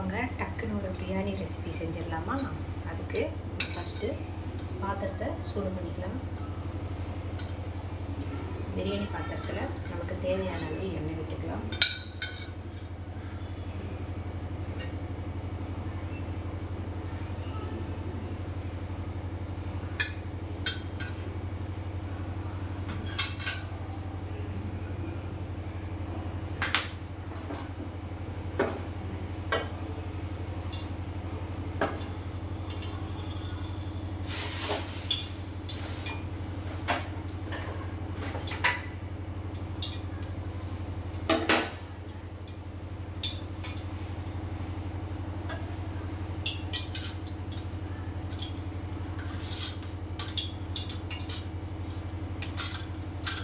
வாங்க. டக்குன்னு ஒரு பிரியாணி ரெசிபி செஞ்சிடலாமா? அதுக்கு ஃபஸ்ட்டு பாத்திரத்தை சூடு பண்ணிக்கலாம். பிரியாணி பாத்திரத்தில் நமக்கு தேவையான அளவு எண்ணெய் விட்டுக்கலாம்.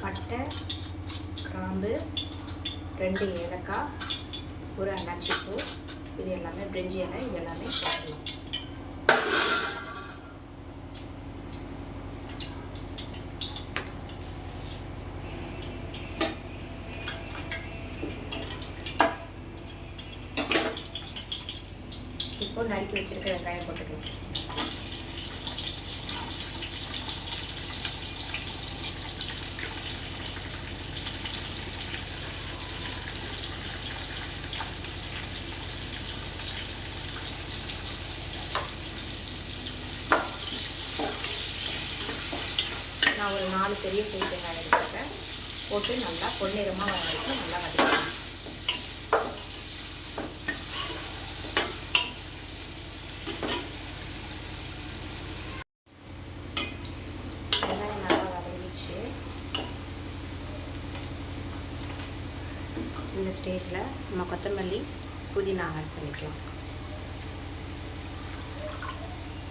பட்டை கிராம்பு ரெண்டு ஏலக்காய் ஒரு அன்னாச்சிப்பூ இது எல்லாமே பிரிஞ்சி இலை இது எல்லாமே போடலாம் இப்போ நறுக்கி வச்சிருக்க வெங்காயம் போட்டுக்கலாம். நான் ஒரு நாலு பெரிய சைஸ் வெங்காயம் எடுத்துருக்கேன். போட்டு நல்லா பொன்னிறமாக வர வரைக்கும் நல்லா வதக்கலாம் வெங்காயம் நல்லா வதங்கிடுச்சு. இந்த ஸ்டேஜில் நம்ம கொத்தமல்லி புதினா ஆட் பண்ணிக்கலாம்.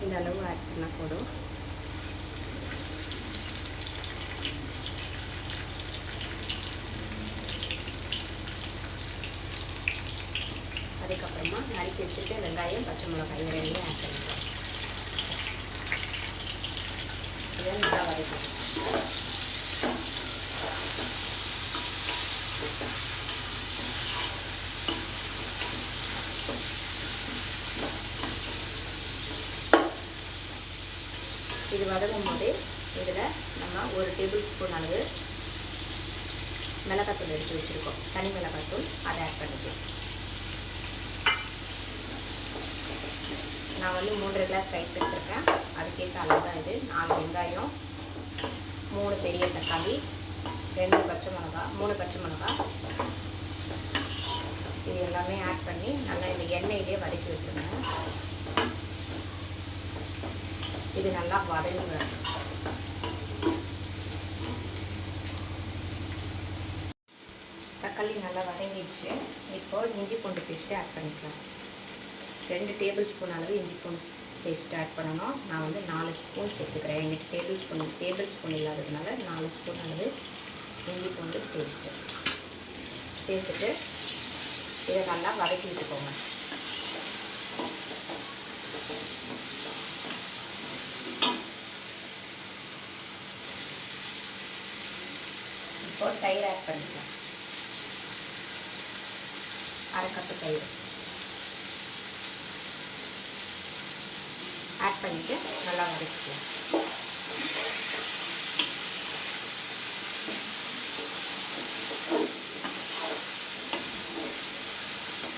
இந்த அளவு ஆட் பண்ணால் போதும். வதக்கி வச்சுட்டு வெங்காயம் பச்சை மிளகாய் இது ரெண்டையும் ஆட் பண்ணிக்கலாம் இதை நல்லா வதக்கணும். இது வதங்கும் போது இதில் நம்ம ஒரு டேபிள் ஸ்பூன் அளவு மிளகாத்தூள் எடுத்து வச்சுருக்கோம். தனி மிளகாத்தூள் அதை ஆட் பண்ணிக்கலாம். நான் வந்து மூன்றரை கிளாஸ் ரைஸ் எடுத்துருக்கேன். அதுக்கேற்ற அளவு தான் இது. நாலு வெங்காயம் மூணு பெரிய தக்காளி ரெண்டு பச்சை மிளகா மூணு பச்சை மிளகா. இது எல்லாமே ஆட் பண்ணி நல்லா இந்த எண்ணெயிலே வதக்கி வச்சுருங்க. இது நல்லா வதங்க தக்காளி நல்லா வதங்கிடுச்சு. இப்போது இஞ்சி பூண்டு பேஸ்ட்டு ஆட் பண்ணிக்கலாம். ரெண்டு டேபிள் ஸ்பூன் அளவு இஞ்சி பூண்டு பேஸ்ட் ஆட் பண்ணணும். நான் வந்து நாலு ஸ்பூன் சேர்த்துக்கிறேன். எங்களுக்கு டேபிள் ஸ்பூன் டேபிள் ஸ்பூன் இல்லாததுனால நாலு ஸ்பூன் அளவு இஞ்சி பூண்டு பேஸ்ட்டு சேர்த்துட்டு இதை நல்லா வதக்கி விட்டுக்கோங்க. இப்போ தயிர் ஆட் பண்ணிக்கலாம். அரை கப்பு தயிர். ஆட் பண்ணிவிட்டு நல்லா வதக்கிக்கலாம்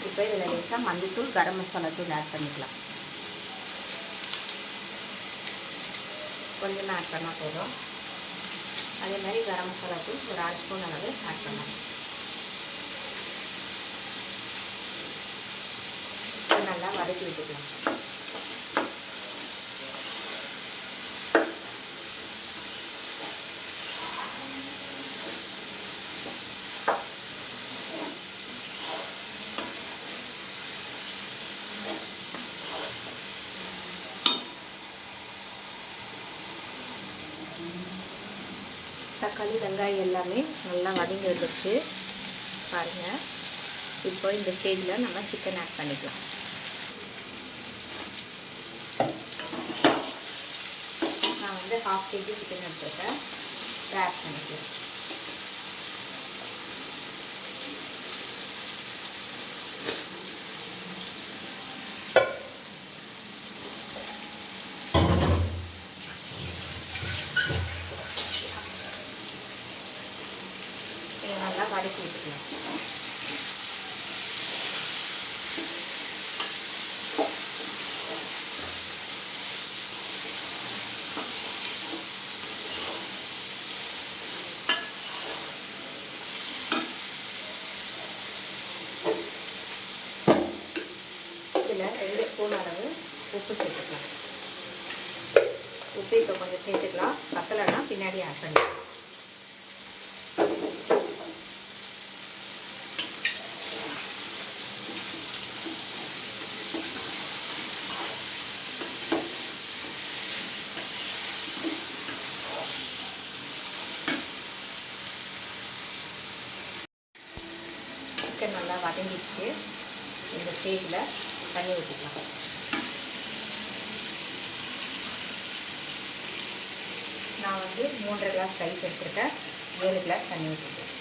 இப்போ இதில் லேசாக மல்லித்தூள் கரம் மசாலா தூள் ஆட் பண்ணிக்கலாம். கொஞ்சமாக ஆட் பண்ணால் போதும். அதே மாதிரி கரம் மசாலா தூள் ஒரு ஆறு ஸ்பூன் அளவு ஆட் பண்ணலாம். நல்லா வதக்கி விட்டுக்கலாம். தக்காளி வெங்காயம் எல்லாமே நல்லா வதங்கி வந்துருச்சு. பாருங்கள் இப்போ இந்த ஸ்டேஜில் நம்ம சிக்கன் ஆட் பண்ணிக்கலாம். நான் வந்து ஹாஃப் கேஜி சிக்கன் எடுத்துருக்கேன். ஆட் பண்ணிக்கலாம். பின்னாடி ஆட் பண்ணி சிக்கன் நல்லா வதங்கிடுச்சு. இந்த ஸ்டேஜில் தண்ணி ஊற்றிக்கலாம் நான் வந்து மூன்றரை கிளாஸ் ரைஸ் எடுத்துருக்கேன் ஏழு கிளாஸ் தண்ணி ஊற்றிருக்கேன்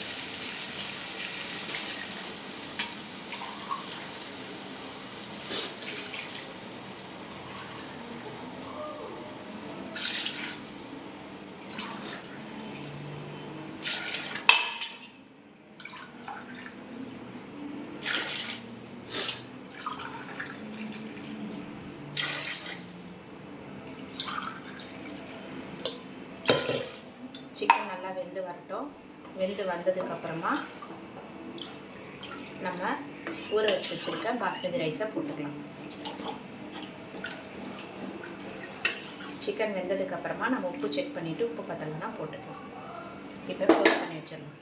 சிக்கன் நல்லா வெந்து வரட்டும் வெந்து வந்ததுக்கப்புறமா நம்ம ஊற வச்சு வச்சுருக்க பாஸ்மதி ரைஸை போட்டுக்கலாம். சிக்கன் வெந்ததுக்கப்புறமா நம்ம உப்பு செக் பண்ணிவிட்டு உப்பு பத்தலைன்னா போட்டுக்கலாம். இப்போ க்ளோஸ் பண்ணி வச்சிடலாம்.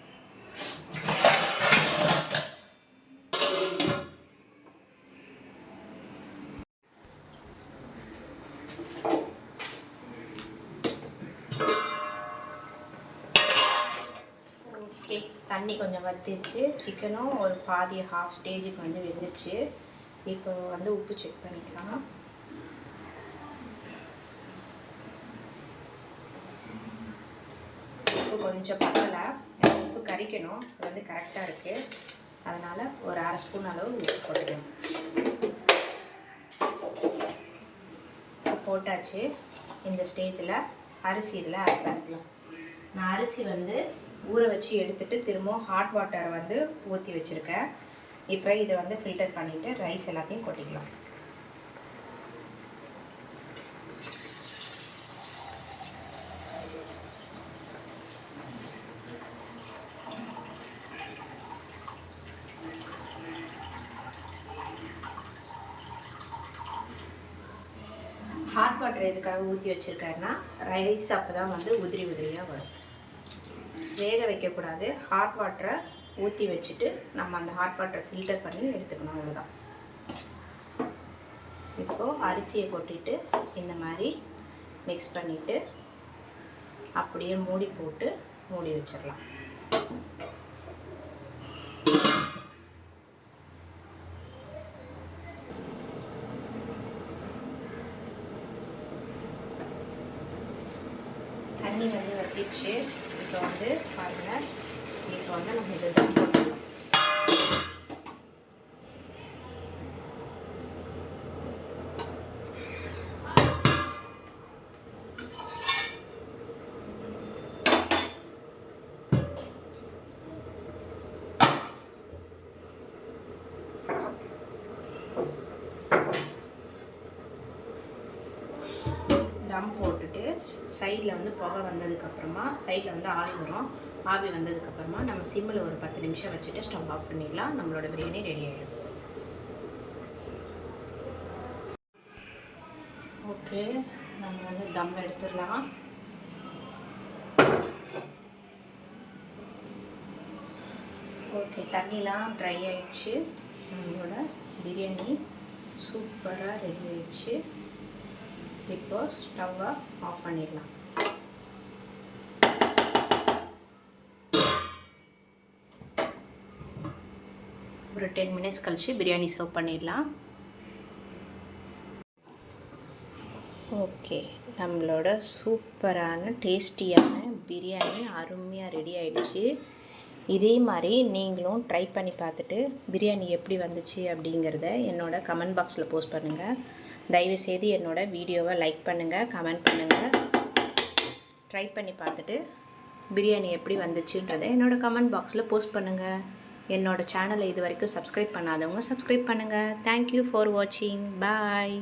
தண்ணி கொஞ்சம் வத்திருச்சு. சிக்கனும் ஒரு பாதி ஹாஃப் ஸ்டேஜுக்கு வந்து வெந்துருச்சு. இப்போ வந்து உப்பு செக் பண்ணிக்கலாம். உப்பு கொஞ்சம் பத்தலை. உப்பு கறிக்கணும் அது வந்து கரெக்டாக இருக்குது அதனால் ஒரு அரை ஸ்பூன் அளவு உப்பு போட்டுக்கணும். போட்டாச்சு. இந்த ஸ்டேஜில் அரிசி இதில் ஆட் பண்ணிக்கலாம். நான் அரிசி வந்து ஊற வச்சு எடுத்துட்டு திரும்பவும் ஹாட் வாட்டர் வந்து ஊற்றி வச்சுருக்கேன். இப்போ இதை வந்து ஃபில்டர் பண்ணிவிட்டு ரைஸ் எல்லாத்தையும் கொட்டிக்கலாம். ஹாட் வாட்டர் எதுக்காக ஊற்றி வச்சுருக்காருன்னா ரைஸ் அப்போ தான் வந்து உதிரி உதிரியாக வரும். வேக வைக்கக்கூடாது. ஹாட் வாட்டரை ஊற்றி வச்சுட்டு நம்ம அந்த ஹாட் வாட்டரை ஃபில்டர் பண்ணி எடுத்துக்கணும் அவ்வளோதான் இப்போது அரிசியை கொட்டிட்டு இந்த மாதிரி மிக்ஸ் பண்ணிவிட்டு அப்படியே மூடி போட்டு மூடி வச்சிடலாம். தண்ணி வந்து வத்திச்சு இப்போ வந்து பாருங்கள் இப்போ வந்து நம்ம இதை தான் போட்டுக்கலாம் தம் போட்டுட்டு சைடில் வந்து புகை வந்ததுக்கப்புறமா சைடில் வந்து ஆவி வரும். ஆவி வந்ததுக்கப்புறமா நம்ம சிம்மில் ஒரு பத்து நிமிஷம் வச்சுட்டு ஸ்டவ் ஆஃப் பண்ணிடலாம். நம்மளோட பிரியாணி ரெடி ஆகிடும் ஓகே நம்ம வந்து தம் எடுத்துடலாம். ஓகே தண்ணிலாம் ட்ரை ஆயிடுச்சு. நம்மளோட பிரியாணி சூப்பராக ரெடி ஆயிடுச்சு. இப்போ ஸ்டவ்வை ஆஃப் பண்ணிடலாம். ஒரு டென் மினிட்ஸ் கழித்து பிரியாணி சர்வ் பண்ணிடலாம். ஓகே நம்மளோட சூப்பரான டேஸ்டியான பிரியாணி அருமையாக ரெடி ஆகிடுச்சு இதே மாதிரி நீங்களும் ட்ரை பண்ணி பார்த்துட்டு பிரியாணி எப்படி வந்துச்சு அப்படிங்கிறத என்னோட கமெண்ட் பாக்ஸில் போஸ்ட் பண்ணுங்கள் தயவுசெய்து என்னோடய வீடியோவை லைக் பண்ணுங்கள் கமெண்ட் பண்ணுங்கள் ட்ரை பண்ணி பார்த்துட்டு பிரியாணி எப்படி வந்துச்சுன்றதை என்னோட கமெண்ட் பாக்ஸில் போஸ்ட் பண்ணுங்கள் என்னோடய சேனலை இது வரைக்கும் சப்ஸ்கிரைப் பண்ணாதவங்க சப்ஸ்கிரைப் பண்ணுங்கள் தேங்க்யூ ஃபார் வாட்சிங் பாய்